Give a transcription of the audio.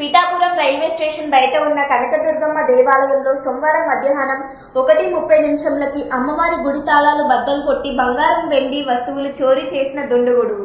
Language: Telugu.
పిఠాపురం రైల్వే స్టేషన్ బయట ఉన్న కనకదుర్గమ్మ దేవాలయంలో సోమవారం మధ్యాహ్నం ఒకటి ముప్పై నిమిషంలకి అమ్మవారి గుడి తాళాలు బద్దలు కొట్టి బంగారం వెండి వస్తువులు చోరీ చేసిన దుండగుడు.